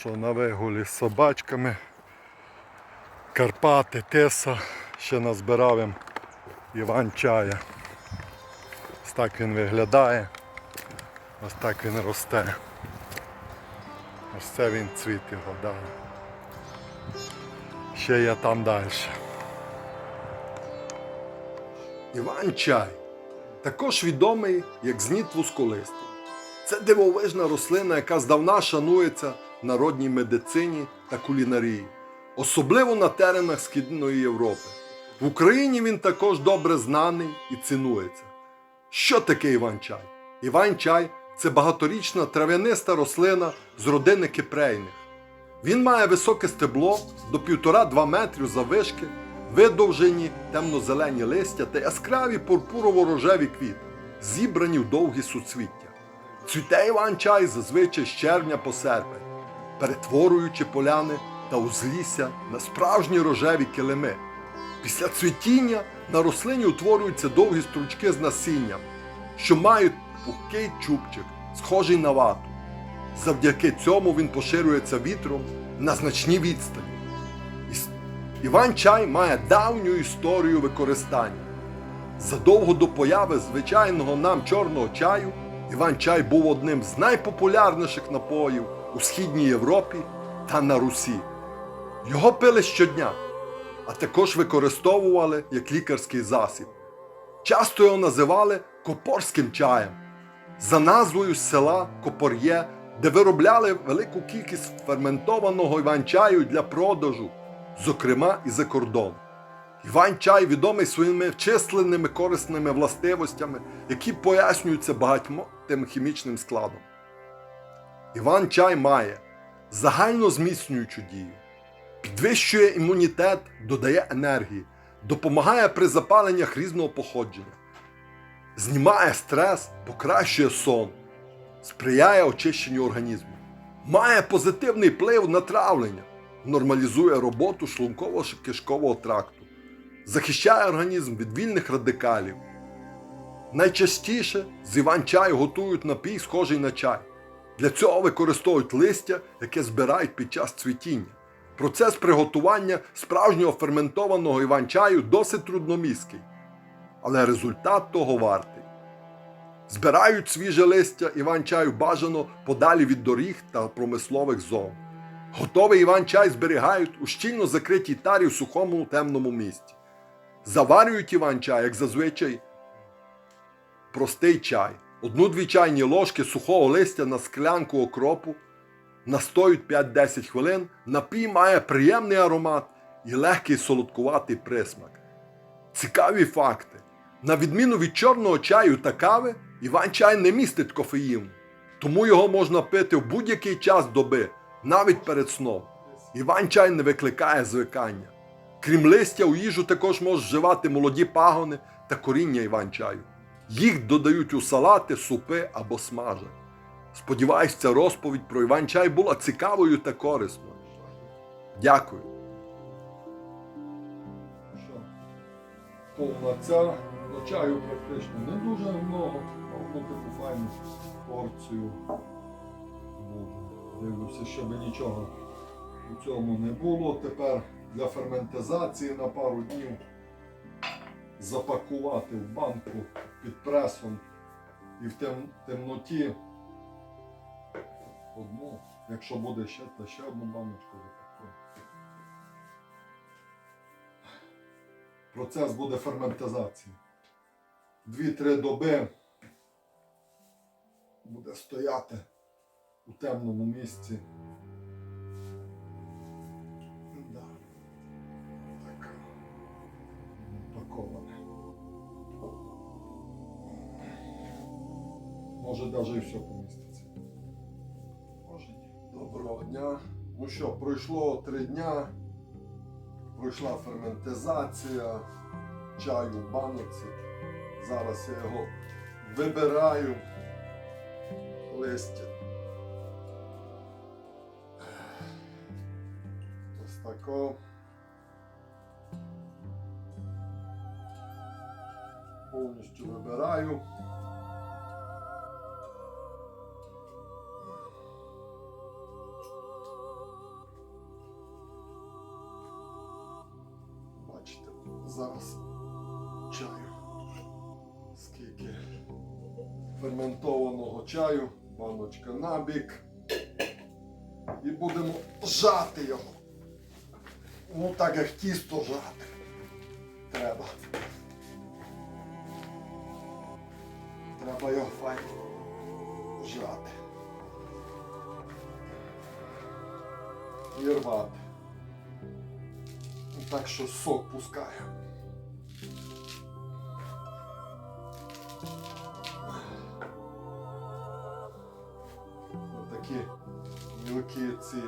Що на вигулі з собачками. Карпати, Теса. Ще назбирав їм Іван чая. Ось так він виглядає. Ось так він росте. Ось це він цвіт його дає. Ще є там далі. Іван чай, також відомий як зніт вузколистий. Це дивовижна рослина, яка здавна шанується народній медицині та кулінарії, особливо на теренах Східної Європи. В Україні він також добре знаний і цінується. Що таке іван-чай? Іван-чай це багаторічна трав'яниста рослина з родини кипрейних. Він має високе стебло до 1,5-2 метрів заввишки, видовжені темно-зелені листя та яскраві пурпурово-рожеві квіти, зібрані в довгі суцвіття. Цвіте іван-чай зазвичай з червня по серпень, перетворюючи поляни та узлісся на справжні рожеві килими. Після цвітіння на рослині утворюються довгі стручки з насінням, що мають пухкий чубчик, схожий на вату. Завдяки цьому він поширюється вітром на значні відстані. Іван-чай має давню історію використання. Задовго до появи звичайного нам чорного чаю, Іван-чай був одним з найпопулярніших напоїв у Східній Європі та на Русі. Його пили щодня, а також використовували як лікарський засіб. Часто його називали копорським чаєм за назвою села Копор'є, де виробляли велику кількість ферментованого іван-чаю для продажу, зокрема і за кордон. Іван-чай відомий своїми численними корисними властивостями, які пояснюються багатьма тим хімічним складом. Іван-чай має загально зміцнюючу дію, підвищує імунітет, додає енергії, допомагає при запаленнях різного походження знімає стрес, покращує сон, сприяє очищенню організму, має позитивний вплив на травлення, нормалізує роботу шлунково-кишкового тракту, захищає організм від вільних радикалів. Найчастіше з іван-чаю готують напій, схожий на чай. Для цього використовують листя, яке збирають під час цвітіння. Процес приготування справжнього ферментованого іван-чаю досить трудномісткий але результат того вартий. Збирають свіже листя іван-чаю бажано подалі від доріг та промислових зон. Готовий іван-чай зберігають у щільно закритій тарі в сухому темному місці. Заварюють іван-чай, як зазвичай, простий чай. Одну-дві чайні ложки сухого листя на склянку окропу, настоють 5-10 хвилин, напій має приємний аромат і легкий солодкуватий присмак. Цікаві факти. На відміну від чорного чаю та кави, іван-чай не містить кофеїну, тому його можна пити в будь-який час доби, навіть перед сном. Іван-чай не викликає звикання. Крім листя, у їжу також можуть вживати молоді пагони та коріння іван-чаю. Їх додають у салати, супи або смажать. Сподіваюсь, ця розповідь про іван-чай була цікавою та корисною. Дякую. Повна до чаю практично не дуже много, а одну таку файну порцію буду. Дивлюся, щоб нічого у цьому не було. Тепер для ферментизації на пару днів запакувати в банку під пресом і в тем, темноті одну, якщо буде ще, то ще одну баночку запакую. Процес буде ферментизації. 2-3 доби буде стояти у темному місці. Може навіть і все поміститься. Може. Доброго дня. Ну що, пройшло три дня. Пройшла ферментизація чаю в баноці. Зараз я його вибираю листя. Ось тако. Повністю вибираю. Ферментованого чаю, баночка набік. І будемо жати його. Ну так як тісто жати. Треба. Треба його файно жати. І рвати. Так що сок пускає. Мілкі ці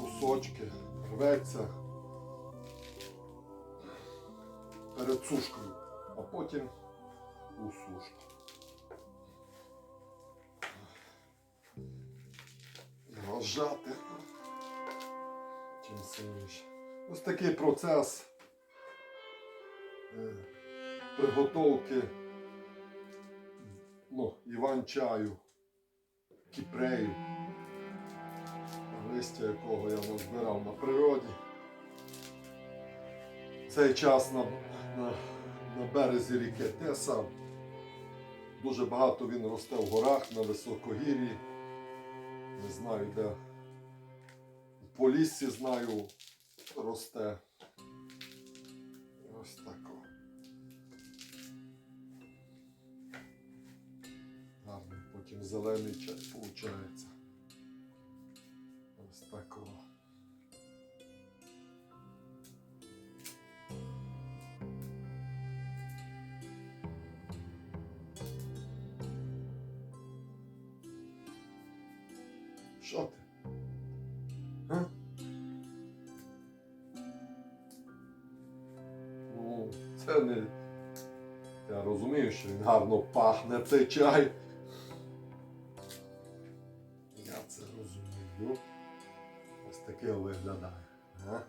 кусочки рветься перед сушкою, а потім у сушку. Його зжати чим сильніше. Ось такий процес е, приготовки ну, іван-чаю, кіпрею, листя якого я назбирав на природі. Цей час на, на, на березі ріки Теса. Дуже багато він росте в горах на високогір'ї. Не знаю, де. В Поліссі знаю, росте. Потім зелений чай виходить. Ось такого. Що ти? А? Ну, це не. Я розумію, що він гарно пахне цей чай. Розумію. Ось таке виглядає. А?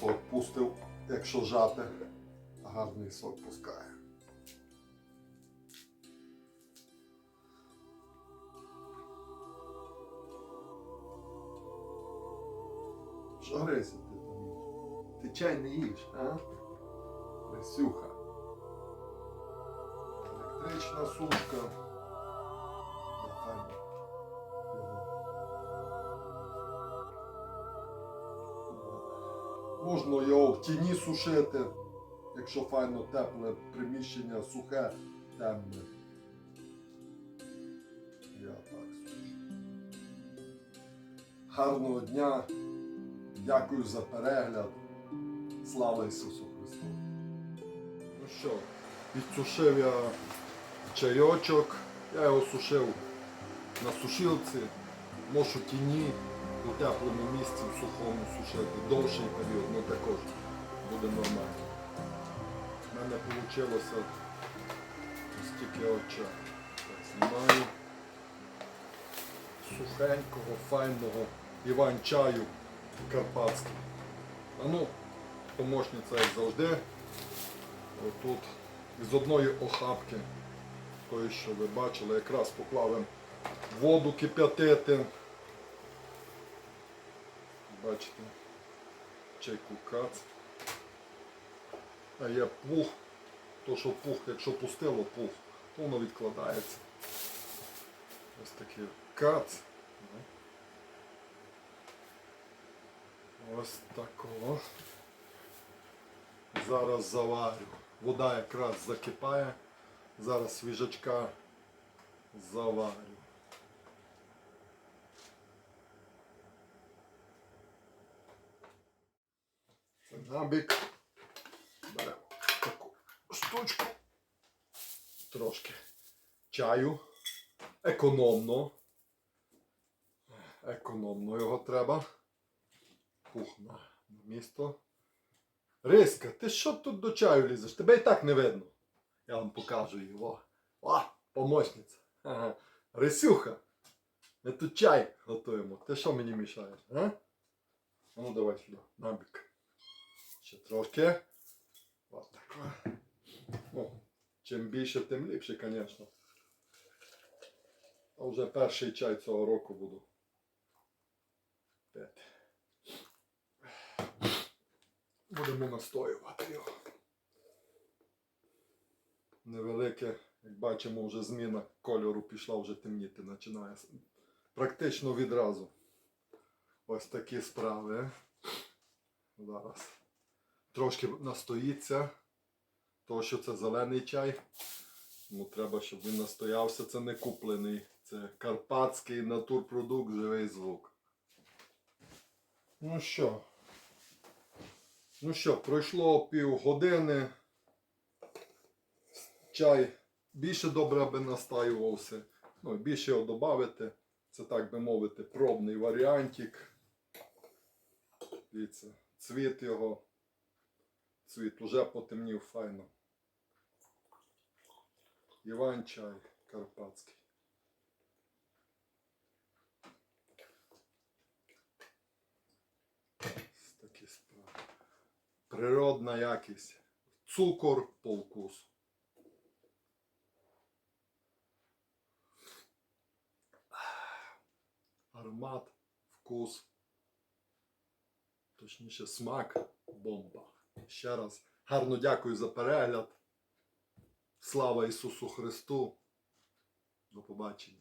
Сок пустив, якщо жати. Гарний сок пускає. Що грися ти там їш? Ти чай не їш, а? Лисюха. Електрична сушка. Можна його в тіні сушити, якщо файно тепле приміщення, сухе, темне. Я так сушу. Гарного дня. Дякую за перегляд. Слава Ісусу Христу. Ну що, підсушив я чайочок. Я його сушив на сушилці, в тіні, у теплому місці, в сухому сушити. Довший період, ну також буде нормально. У мене вийшло ось тільки. Так, знімаю сухенького, файного іван-чаю карпатський. А ну, помощниця, як завжди. Отут з одної охапки, тої, що ви бачили, якраз поклали воду кип'ятити. Бачите, чайку кац. А є пух, то що пух, якщо пустило пух, то воно відкладається. Ось такий кац. Ось такого. Зараз заварю. Вода якраз закипає. Зараз свіжачка заварю. Набік. Беремо таку штучку. Трошки чаю. Економно. Економно його треба. Пух на місто. Риська, ти що тут до чаю лізеш? Тебе і так не видно. Я вам покажу його. О, помощниця. Ага. Рисюха. Ми тут чай готуємо. Ти що мені мішаєш? А Ну давай сюди, набік. Ще трошки. Ось. О, чим більше, тим ліпше, звісно. А вже перший чай цього року буду. пити. Будемо настоювати його. Невелике, як бачимо, вже зміна кольору пішла, вже темніти починає. Практично відразу. Ось такі справи. Зараз. Трошки настоїться. Тому що це зелений чай. Тому треба, щоб він настоявся. Це не куплений. Це карпатський натурпродукт, живий звук. Ну що? Ну що, пройшло півгодини. Чай більше добре аби настаювався. Ну, більше його додати. Це так би мовити, пробний варіантик. Дивіться, цвіт його. Цвіт уже потемнів файно. Іван чай карпатський. Ось Такі справи. Природна якість. Цукор по вкусу. Аромат, вкус. Точніше, смак бомба. Ще раз гарно дякую за перегляд. Слава Ісусу Христу. До побачення.